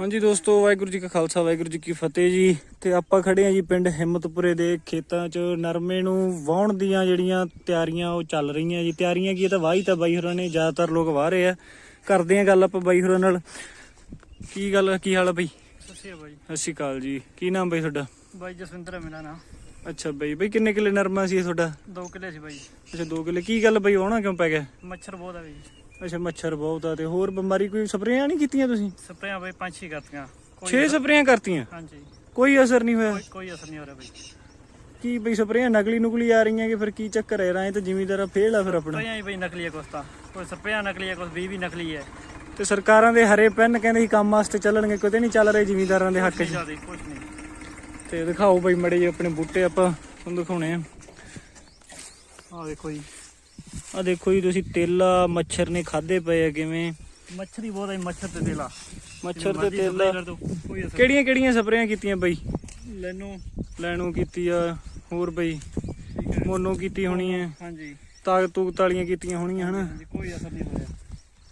ਹਾਂਜੀ ਦੋਸਤੋ ਵਾਹਿਗੁਰੂ ਜੀ ਕਾ ਖਾਲਸਾ ਵਾਹਿਗੁਰੂ ਜੀ ਕੀ ਫਤਿਹ ਜੀ। ਤੇ ਆਪਾਂ ਖੜੇ ਆ ਜੀ ਪਿੰਡ ਹਿੰਮਤਪੁਰੇ ਦੇ ਖੇਤਾਂ 'ਚ। ਨਰਮੇ ਨੂੰ ਵਾਹਣ ਦੀਆਂ ਜਿਹੜੀਆਂ ਤਿਆਰੀਆਂ ਉਹ ਚੱਲ ਰਹੀਆਂ ਜੀ। ਤਿਆਰੀਆਂ ਕੀ ਇਹ ਤਾਂ ਵਾਹੀ ਤਾਂ ਬਾਈ ਹੋਰਾਂ ਨੇ ਜ਼ਿਆਦਾਤਰ ਲੋਕ ਵਾਹ ਰਹੇ ਆ। ਕਰਦੇ ਆ ਗੱਲ ਆਪਾਂ ਬਾਈ ਹੋਰਾਂ ਨਾਲ। ਕੀ ਗੱਲ ਕੀ ਹਾਲ ਆ ਬਾਈ? ਸਤਿ ਸ਼੍ਰੀ ਅਕਾਲ ਜੀ। ਕੀ ਨਾਮ ਬਾਈ ਤੁਹਾਡਾ? ਬਾਈ ਜਸਵਿੰਦਰ ਹੈ ਮੇਰਾ ਨਾਮ। ਅੱਛਾ ਬਾਈ। ਬਾਈ ਕਿੰਨੇ ਕਿੱਲੇ ਨਰਮਾ ਸੀ ਤੁਹਾਡਾ? ਦੋ ਕਿੱਲੇ ਸੀ ਬਾਈ। ਅੱਛਾ 2 ਕਿੱਲੇ। ਕੀ ਗੱਲ ਬਾਈ ਵਾਹਣਾ ਕਿਉਂ ਪੈ ਗਿਆ? ਮੱਛਰ ਬਹੁਤ ਆ ਬਾਈ। ਅੱਛਾ ਮੱਛਰ ਬਹੁਤ ਆ ਤੇ ਹੋਰ ਬਿਮਾਰੀ ਕੋਈ ਸਪਰੇਆਂ ਨਹੀਂ ਕੀਤੀਆਂ ਤੁਸੀਂ? ਸਪਰੇਆਂ ਬਾਈ ਪੰਜ ਛੇ ਕਰਤੀਆਂ। 6 ਸਪਰੇਆਂ ਕਰਤੀਆਂ? ਹਾਂਜੀ। ਕੋਈ ਅਸਰ ਨਹੀਂ ਹੋਇਆ? ਕੋਈ ਕੋਈ ਅਸਰ ਨਹੀਂ ਹੋ ਰਿਹਾ ਬਾਈ। ਕੀ ਬਈ ਸਪਰੇਆਂ ਨਕਲੀ ਨੁਕਲੀ ਆ ਰਹੀਆਂ ਕਿ ਫਿਰ ਕੀ ਚੱਕਰ ਹੈ? ਰਾਂ ਤਾਂ ਜ਼ਿਮੀਦਾਰਾ ਫੇਲ ਆ ਫਿਰ ਆਪਣਾ। ਸਪਰੇਆਂ ਹੀ ਬਾਈ ਨਕਲੀ ਹੈ ਕੁਛ ਤਾਂ। ਕੋਈ ਸਪਰੇਆਂ ਨਕਲੀ ਹੈ ਕੁਛ ਵੀ ਵੀ ਨਕਲੀ ਹੈ। ਤੇ ਸਰਕਾਰਾਂ ਦੇ ਹਰੇ ਪੈਨ ਕਹਿੰਦੇ ਸੀ ਕੰਮ ਵਾਸਤੇ ਚੱਲਣਗੇ ਕਿਤੇ ਨਹੀਂ ਚੱਲ ਰਹੇ ਜ਼ਿਮੀਦਾਰਾਂ ਦੇ ਹੱਕ 'ਚ। ਜ਼ਿਆਦਾ ਕੁਛ ਨਹੀਂ। ਤੇ ਦਿਖਾਓ ਬਈ ਮੜੇ ਜੀ ਆਪਣੇ ਬੂਟੇ ਆਪਾਂ ਤੁਹਾਨੂੰ ਦਿਖਾਉਣੇ ਆ। ਆ ਦੇਖੋ ਜੀ। ਆ ਦੇਖੋ ਜੀ ਤੁਸੀਂ ਤੇਲਾ ਮੱਛਰ ਨੇ ਖਾਦੇ ਪਏ ਆ ਕਿਵੇਂ? ਮੱਛਰੀ ਬਹੁਤ ਹੈ ਮੱਛਰ ਤੇ ਤੇਲਾ। ਮੱਛਰ ਤੇ ਤੇਲਾ। ਕਿਹੜੀਆਂ ਕਿਹੜੀਆਂ ਸਪਰੇਆਂ ਕੀਤੀਆਂ ਬਈ? ਲੈਨੋ। ਲੈਣੂ ਕੀਤੀ ਆ ਹੋਰ ਬਈ ਹੈ। ਮੋਨੋ ਕੀਤੀ ਹੋਣੀ ਹੈ ਹਾਂਜੀ। ਤਾਕ ਤੂਕ ਤਾਲੀਆਂ ਕੀਤੀਆਂ ਹੋਣੀਆਂ ਹਨਾ? ਕੋਈ ਅਸਰ ਨਹੀਂ ਹੋ ਰਿਹਾ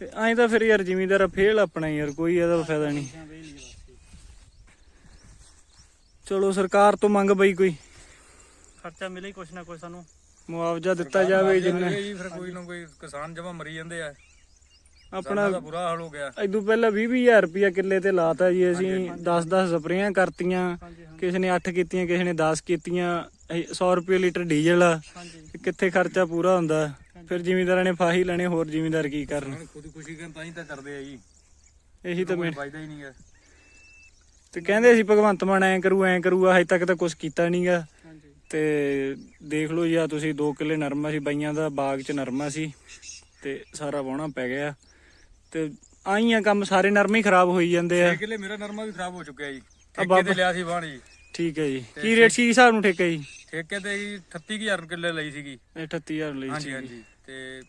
ਤੇ ਐਂ ਤਾਂ ਫਿਰ ਯਾਰ ਜ਼ਿਮੀਦਾਰਾ ਫੇਲ ਆਪਣਾ ਯਾਰ ਕੋਈ ਇਹਦਾ ਫਾਇਦਾ ਨਹੀਂ। ਹਾਂ। ਚਲੋ ਸਰਕਾਰ ਤੋਂ ਮੰਗ ਬਈ ਕੋਈ। ਖਰਚਾ ਮਿਲੇ ਹੀ ਕੁਛ ਨਾ ਕੁਛ ਸਾਨੂੰ। ਮੁਆਵਜ਼ਾ ਦਿੱਤਾ ਜਾਵੇ ਜਿੰਨਾ। ਜੀ ਫਿਰ ਕੋਈ ਨਾ ਕੋਈ ਕਿਸਾਨ ਜਮਾ ਮਰੀ ਜਾਂਦੇ ਆ। ਆਪਣਾ ਦਾ ਬੁਰਾ ਹਾਲ ਹੋ ਗਿਆ। ਇਦੋਂ ਪਹਿਲਾਂ 20-20000 ਰੁਪਇਆ ਕਿੱਲੇ ਤੇ ਲਾਤਾ ਜੀ ਅਸੀਂ 10-10 ਸਪਰੇਆਂ ਕਰਤੀਆਂ ਕਿਸੇ ਨੇ 8 ਕੀਤੀਆਂ ਕਿਸੇ ਨੇ 10 ਕੀਤੀਆਂ 100 ਰੁਪਏ ਲੀਟਰ ਡੀਜ਼ਲ ਕਿੱਥੇ ਖਰਚਾ ਪੂਰਾ ਹੁੰਦਾ? ਫਿਰ ਜ਼ਿਮੀਂਦਾਰਾਂ ਨੇ ਫਾਹੀ ਲੈਣੇ ਹੋਰ ਜ਼ਿਮੀਂਦਾਰ ਕੀ ਕਰਨ? ਹੁਣ ਖੁਦ ਖੁਸ਼ੀ ਕਰਨ ਤਾਂ ਹੀ ਤਾਂ ਕਰਦੇ ਆ ਜੀ। ਇਹੀ ਤਾਂ ਕੋਈ ਮੈਂ ਫਾਇਦਾ ਹੀ ਨਹੀਂ ਹੈ ਤੇ ਕਹਿੰਦੇ ਸੀ ਭਗਵੰਤ ਮਾਨ ਐ ਕਰੂ ਐ ਕਰੂ ਹਜੇ ਤੱਕ ਤਾਂ ਕੁਝ ਕੀਤਾ ਨਹੀਂਗਾ ਤੇ ਦੇਖ ਲਓ ਜੀ ਆ ਤੁਸੀਂ 2 ਕਿੱਲੇ ਨਰਮਾ ਸੀ ਬਾਈਆਂ ਦਾ ਬਾਗ 'ਚ ਨਰਮਾ ਸੀ ਤੇ ਸਾਰਾ ਵਾਹੁਣਾ ਪੈ ਗਿਆ। ਤੇ ਆਈਆਂ ਕੰਮ ਸਾਰੇ ਨਰਮੇ ਹੀ ਖਰਾਬ ਹੋਈ ਜਾਂਦੇ ਆ। 6 ਕਿੱਲੇ ਮੇਰਾ ਨਰਮਾ ਵੀ ਖਰਾਬ ਹੋ ਚੁੱਕਿਆ ਜੀ। ਠੇਕੇ ਤੇ ਲਿਆ ਸੀ ਬਾਣ ਜੀ। ਠੀਕ ਹੈ ਜੀ। ਕੀ ਰੇਟ ਸੀ ਹਿਸਾਬ ਨੂੰ ਠੇਕਾ ਜੀ? ਠੇਕੇ ਤੇ ਜੀ 38000 ਕਿੱਲੇ ਲਈ ਸੀਗੀ। ਇਹ 38000 ਲਈ ਹਾਂਜੀ ਸੀ ਹਾਂਜੀ। ਤੇ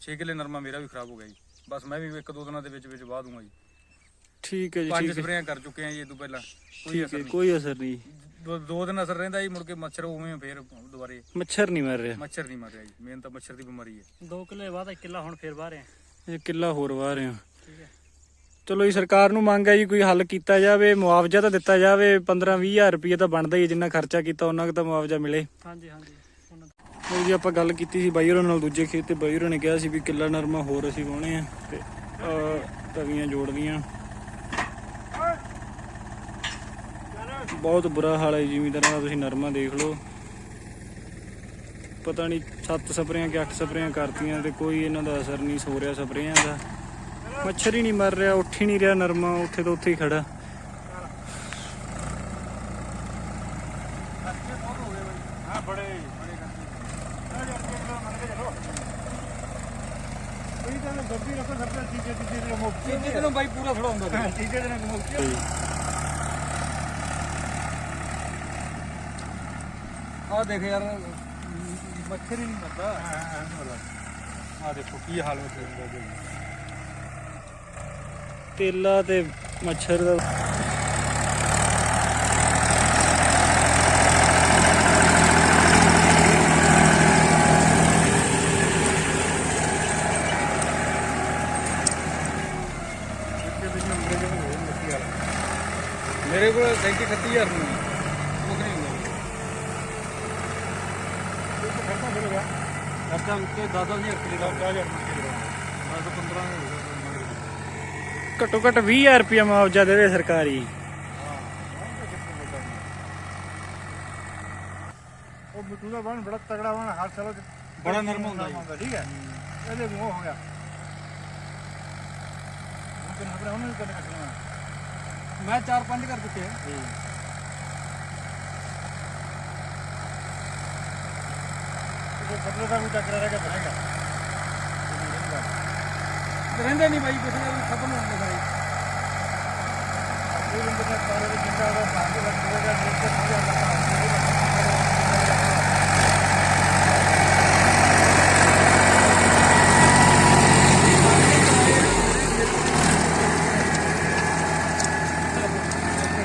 6 ਕਿੱਲੇ ਨਰਮਾ ਮੇਰਾ ਵੀ ਖਰਾਬ ਹੋ ਗਿਆ ਜੀ। ਬਸ ਮੈਂ ਵੀ ਇੱਕ ਦੋ ਦਿਨਾਂ ਦੇ ਵਿੱਚ ਵਿੱਚ ਵਾਹ ਦੂੰਗਾ ਜੀ। ਠੀਕ ਹੈ ਜੀ ਪੰਜ ਠੀਕ ਹੈ। ਸਪਰੇਆਂ ਕਰ ਚੁੱਕੇ ਆ ਜੀ ਇਹ ਤੋਂ ਪਹਿਲਾਂ। ਕੋਈ ਠੀਕ ਅਸਰ ਹੈ ਨਹੀਂ। ਕੋਈ ਅਸਰ ਨਹੀਂ। ਦੋ- ਦੋ ਦਿਨ ਅਸਰ ਰਹਿੰਦਾ ਜੀ ਮੁੜ ਕੇ ਮੱਛਰ ਉਵੇਂ ਫੇਰ ਦੁਬਾਰੇ। ਮੱਛਰ ਨਹੀਂ ਮਰ ਰਿਹਾ। ਮੱਛਰ ਨਹੀਂ ਮਰ ਰਿਹਾ ਜੀ ਮੇਨ ਤਾਂ ਮੱਛਰ ਦੀ ਬਿਮਾਰੀ ਹੈ। ਦੋ ਕਿੱਲੇ ਬਾਅਦ ਇੱਕ ਕਿੱਲਾ ਹੁਣ ਫੇਰ ਬਾਹਰ ਹੈ ਇਹ ਕਿੱਲਾ ਹੋਰ ਵਾਹ ਰਿਹਾ ਠੀਕ ਹੈ। ਚਲੋ ਜੀ ਸਰਕਾਰ ਨੂੰ ਮੰਗ ਹੈ ਜੀ ਕੋਈ ਹੱਲ ਕੀਤਾ ਜਾਵੇ ਮੁਆਵਜ਼ਾ ਤਾਂ ਦਿੱਤਾ ਜਾਵੇ 15-20000 ਰੁਪਏ ਤਾਂ ਬਣਦਾ ਹੀ ਹੈ, ਜਿੰਨਾ ਖਰਚਾ ਕੀਤਾ ਉਹਨਾਂ ਕੁ ਤਾਂ ਮੁਆਵਜ਼ਾ ਮਿਲੇ। ਹਾਂਜੀ ਹਾਂਜੀ। ਉਹਨਾਂ ਦਾ ਉਹ ਜੀ ਆਪਾਂ ਗੱਲ ਕੀਤੀ ਸੀ ਬਾਈ ਹੋਰਾਂ ਨਾਲ ਦੂਜੇ ਖੇਤ ਤੇ। ਬਾਈ ਹੋਰਾਂ ਨੇ ਕਿਹਾ ਸੀ ਵੀ ਕਿੱਲਾ ਨਰਮਾ ਹੋਰ ਅਸੀਂ ਵਾਹੁਣੇ ਆ ਤੇ ਤਵੀਆਂ ਜੋੜਦੀਆਂ ਬਹੁਤ ਬੁਰਾ ਹਾਲ ਹੈ ਜ਼ਿਮੀਂਦਾਰਾਂ ਦਾ ਤੁਸੀਂ ਨਰਮਾ ਦੇਖ ਲਓ। ਪਤਾ ਨਹੀਂ ਸੱਤ ਸਪਰੇਆਂ ਕਿ ਅੱਠ ਸਪਰੇਆਂ ਕਰਤੀਆਂ ਤੇ ਕੋਈ ਇਹਨਾਂ ਦਾ ਅਸਰ ਨਹੀਂ ਸੋ ਰਿਹਾ ਸਪਰੇਆਂ ਦਾ। ਮੱਛਰ ਹੀ ਨਹੀਂ ਮਰ ਰਿਹਾ ਉੱਠ ਹੀ ਨਹੀਂ ਰਿਹਾ ਨਰਮਾ ਉੱਥੇ ਤੋਂ ਉੱਥੇ ਹੀ ਖੜਾ। ਹਾਂ ਬੜੇ ਬੜੇ ਤੀਜੇ ਦਿਨੋਂ ਬਾਈ ਪੂਰਾ ਥੋੜਾ ਹੁੰਦਾ ਤੀਜੇ ਦਿਨ ਮੁਕਤੀ ਆ ਦੇਖ ਯਾਰ ਮੱਛਰ ਹੀ ਨਹੀਂ ਮਰਦਾ। ਆ ਦੇਖੋ ਕੀ ਹਾਲ ਹੋ ਗਿਆ ਜੀ ਤੇਲਾ ਤੇ ਮੱਛਰ ਦਾ ਮੇਰੇ ਕੋਲ 37 38000 ਨੂੰ ਮੁੱਕ ਨਹੀਂ ਹੁੰਦਾ ਖਰਚਾ ਮਿਲੇਗਾ ਖਰਚਾ ਉੱਤੇ 10000 ਰੁਪਏ ਦਾ 10000 ਰੁਪਏ ਦਾ 10 15 ਘੱਟੋ ਘੱਟ 20000 ਰੁਪਏ ਮੁਆਵਜ਼ਾ ਦੇਵੇ ਸਰਕਾਰੀ। ਉਹ ਬਿੱਟੂ ਦਾ ਬਣ ਬੜਾ ਤਗੜਾ ਬਣ ਹਰ ਸਾਲ ਬੜਾ ਨਰਮ ਹੁੰਦਾ ਜੀ। ਠੀਕ ਹੈ? ਇਹਦੇ ਮੂੰਹ ਹੋ ਗਿਆ। ਮੈਂ 4-5 ਕਰ ਚੁੱਕੇ ਹਾਂ। ਉਹ ਬਦਲੇ ਦਾ ਵੀ ਟੱਕਰਾ ਰਹਿ ਗਿਆ ਰਹਿੰਦੇ ਨਹੀਂ ਬਾਈ ਕਿਸੇ ਦਾ ਵੀ ਖਤਮ ਹੋ ਜਾਂਦਾ ਸਾਰੇ ਇਹ ਬੰਦੇ ਦਾ ਸਾਰੇ ਜਿੰਦਾ ਦਾ ਦਾ ਜਿਹੜਾ ਦੇਖ ਕੇ ਸਮਝ ਆਉਂਦਾ